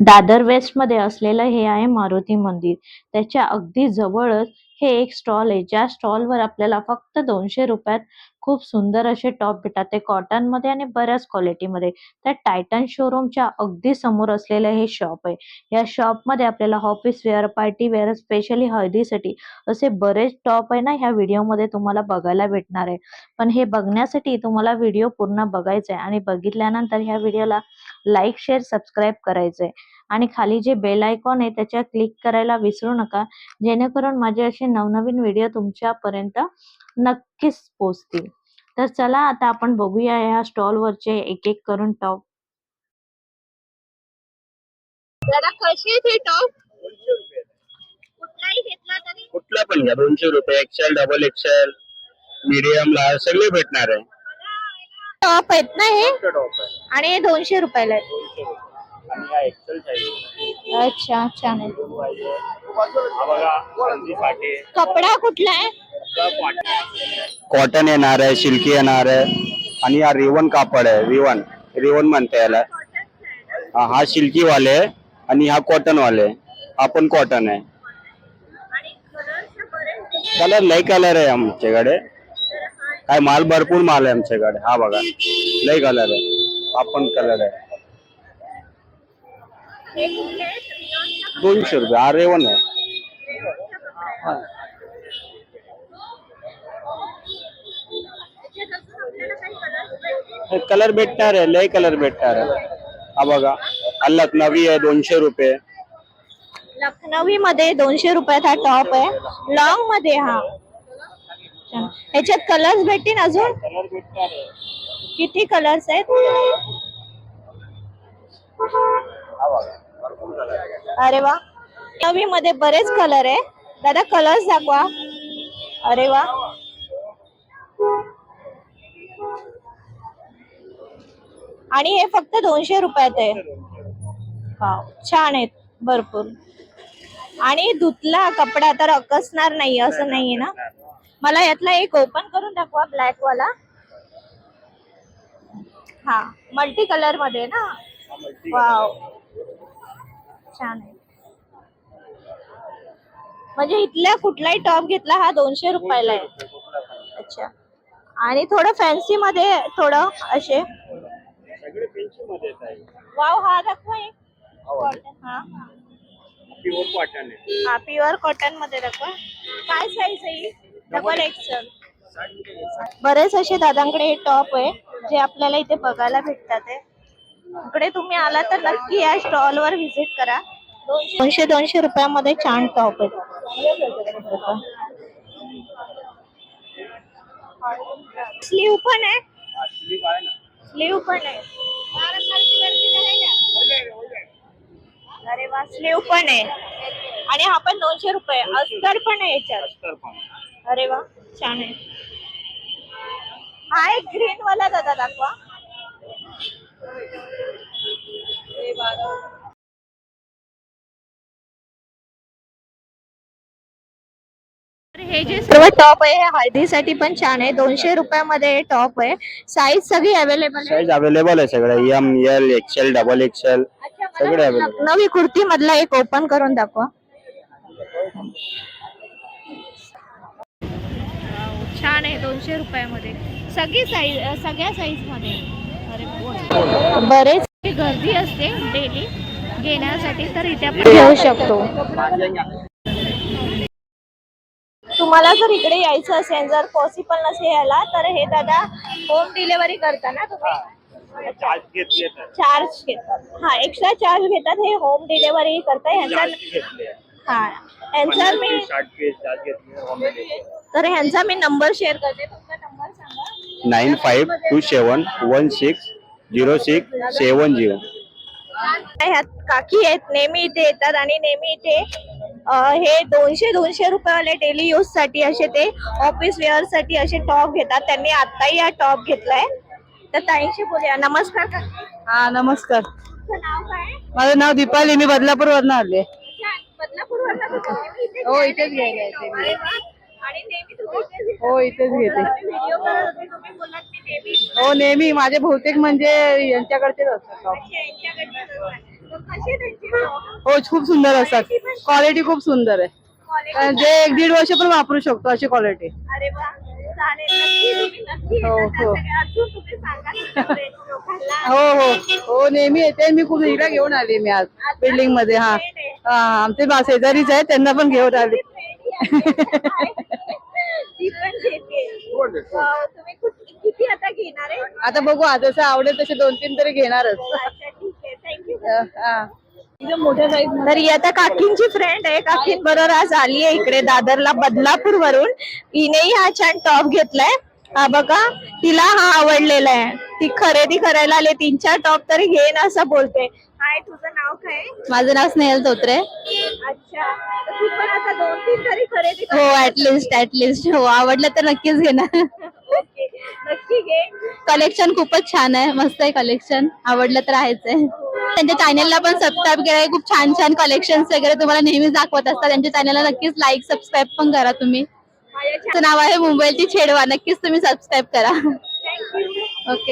दादर वेस्टमध्ये असलेलं हे आहे मारुती मंदिर. त्याच्या अगदी जवळच हे एक स्टॉल आहे. ज्या स्टॉलवर आपल्याला फक्त दोनशे रुपयात खूप सुंदर असे टॉप भेटतात. ते कॉटनमध्ये आणि बऱ्याच क्वालिटीमध्ये त्या टायटन शोरूमच्या अगदी समोर असलेलं हे शॉप आहे. या शॉपमध्ये आपल्याला office wear party wear specially हळदीसाठी असे बरेच टॉप आहे ना ह्या व्हिडिओमध्ये तुम्हाला बघायला भेटणार आहे. पण हे बघण्यासाठी तुम्हाला व्हिडिओ पूर्ण बघायचा आहे आणि बघितल्यानंतर ह्या व्हिडिओला लाईक शेअर सबस्क्राईब करायचंय. आणि खाली जे बेल आयकॉन आहे त्याच्या क्लिक करायला विसरू नका. जेणेकरून माझे असे नवनवीन व्हिडिओ तुमच्यापर्यंत नक्कीच पोहोचतील तर चला आता आपण बघूया ह्या स्टॉल वरचे एक एक करून टॉप. दादा कसे आहेत हे टॉप? कुठलाही घेतला तरी. कुठला पण घ्या दोनशे रुपये XL double XL medium large सगळे भेटणार आहे. टॉप आहेत ना हे? टॉप आहे. आणि हे दोनशे रुपयाला आहेत. दोनशे रुपये. आणि हा एक्सेल साईज अच्छा छान आहे. हा बघा कपडा कुठला आहे? कॉटन येणार आहे सिल्की येणार आहे. आणि हा रिवन कापड आहे रिवन. रिवन म्हणते याला. हा हा सिल्की वाले आहे आणि हा कॉटन वाले हा पण कॉटन आहे. कलर लय कलर आहे आमच्याकडे. काय माल भरपूर माल आहे आमच्याकडे. हा बघा. लय कलर आहे. हा पण कलर आहे. दोनशे रुपये. हा रेवन आहे. कलर भेटणार आहे लय कलर भेटणार आहे. हा बघा हा लखनवी आहे दोनशे रुपये. लखनवी मध्ये दोनशे रुपयात हा टॉप आहे. लॉंगमध्ये हा. छान. ह्याच्यात कलर्स भेटतील अजून? कलर भेटणार आहे किती कलर्स आहेत? हा बघा भरपूर कलर आहे अरे वा. नवी मध्ये बरेच कलर आहे. दादा कलर्स दाखवा. अरे वा. आणि हे फक्त दोनशे रुपयात आहे. वाव, छान आहेत भरपूर. आणि धुतला कपडा तर अकसणार नाही असं नाहीये ना? मला यातला एक ओपन करून दाखवा ब्लॅक वाला. हा मल्टी कलरमध्ये ना? वाव. छान आहे. म्हणजे इथल्या कुठलाही टॉप घेतला हा दोनशे रुपयाला आहे. अच्छा. आणि थोडं फॅन्सी मध्ये थोडं असे पेन्सिलमध्ये आहे. वाव हा दाखवा एक. Cotton, हा प्युअर कॉटन आहे. हा प्युअर कॉटनमध्ये दाखवा. काय साईज आहे डबल एक्सेल बरेच असे दादांकडे हे टॉप आहे जे आपल्याला इथे बघायला भेटतात आहे इकडे तुम्ही आला तर नक्की या स्टॉल वर व्हिजिट करा. दोनशे दोनशे रुपयामध्ये छान टॉप आहेत स्लीव पण आहे. स्लीव पण आहे. अरे वा स्लीव पण आहे. आणि हा पण दोनशे रुपये. अस्तर पण आहे याच्यात. अरे वा छान आहे. हा एक ग्रीन वाला दादा दाखवा. हे जे सर्व टॉप आहे हे हळदीसाठी पण छान आहे. दोनशे रुपयामध्ये टॉप आहे. साईज सगळी अवेलेबल आहे. साईज अवेलेबल आहे सगळं. M L XL double XL सगळे अवेलेबल नवी कुर्ती मधला एक ओपन करून दाखवा. छान आहे दोनशे रुपयामध्ये. सगळी साईज सगळ्या साईजमध्ये. अरे वा. बरेच गर्दी असते डेली घेण्यासाठी तर इथे आपण घेऊ शकतो. तुम्हाला जर इकडे यायचं असेल जर पॉसिबल नसेल यायला तर हे दादा होम डिलिव्हरी करता ना तुम्ही? चार्ज घेतात. हा एक्स्ट्रा चार्ज घेतात हे होम डिलिव्हरी करता. ह्यांचा हा ह्यांचा मी तर ह्यांचा मी नंबर शेअर करते. तुमचा नंबर सांगा. Nine five two seven one six zero six seven zero. ह्यात काकी आहेत नेहमी इथे येतात आणि नेहमी इथे हे दोनशे दोनशे रुपयावाले डेली यूजसाठी असे ते ऑफिस वेअरसाठी असे टॉप घेतात. त्यांनी आताही हा टॉप घेतलाय. तर ताईंशी बोलूया. नमस्कार. हा नमस्कार. तुमचं नाव काय? माझं नाव दीपाली. मी बदलापूर वरनं आले इथेच हो, इथेच घ्यायला येता. येते मी. अरे वा. आणि नेहमी तुम्ही इथेच घेता. हो इथेच घेते. व्हिडिओ करत होते तुम्ही बोललात मी नेहमी. हो नेहमी. माझे बहुतेक म्हणजे यांच्याकडचेच असतात. Top? हो. खूप सुंदर असतात. क्वालिटी खूप सुंदर आहे. जे एक दीड वर्ष पण वापरू शकतो अशी क्वालिटी हो, हो. हो हो. हो नेहमी येते. मी खूप हिला घेऊन आली मी आज बिल्डिंगमध्ये. हा. हा आमचे बा शेजारीच आहे त्यांना पण घेऊन आली. आता आता बघू आज जसं आवडेल तसे दोन तीन तरी घेणारच अच्छा ठीक आहे थँक्यू अं, हा तर ही आता काकींची फ्रेंड आहे. काकीं बरोबर आज आली आहे इकडे दादरला बदलापूर वरून हिनेही हा छान टॉप घेतलाय. हा बघा तिला हा आवडलेला आहे. ती खरेदी करायला आले तीन चार टॉप तरी घेईन असं बोलते. हाय तुझं नाव काय? माझं नाव स्नेहल तोत्रे. अच्छा. तू पण आता दोन तीन तरी खरेदी हो ऍटलिस्ट ऍटलिस्ट हो आवडलं तर नक्कीच घेणार. नक्की घे. कलेक्शन खूपच छान आहे. मस्त आहे कलेक्शन आवडलं तर आहेच आहे. त्यांच्या चॅनलला पण सबस्क्राईब केलंय खूप छान छान कलेक्शन वगैरे तुम्हाला नेहमीच दाखवत असतात. त्यांच्या चॅनलला नक्कीच लाईक सबस्क्राईब पण करा तुम्ही. नाव आहे मुंबईची छेडवा. नक्कीच तुम्ही सबस्क्राईब करा. ओके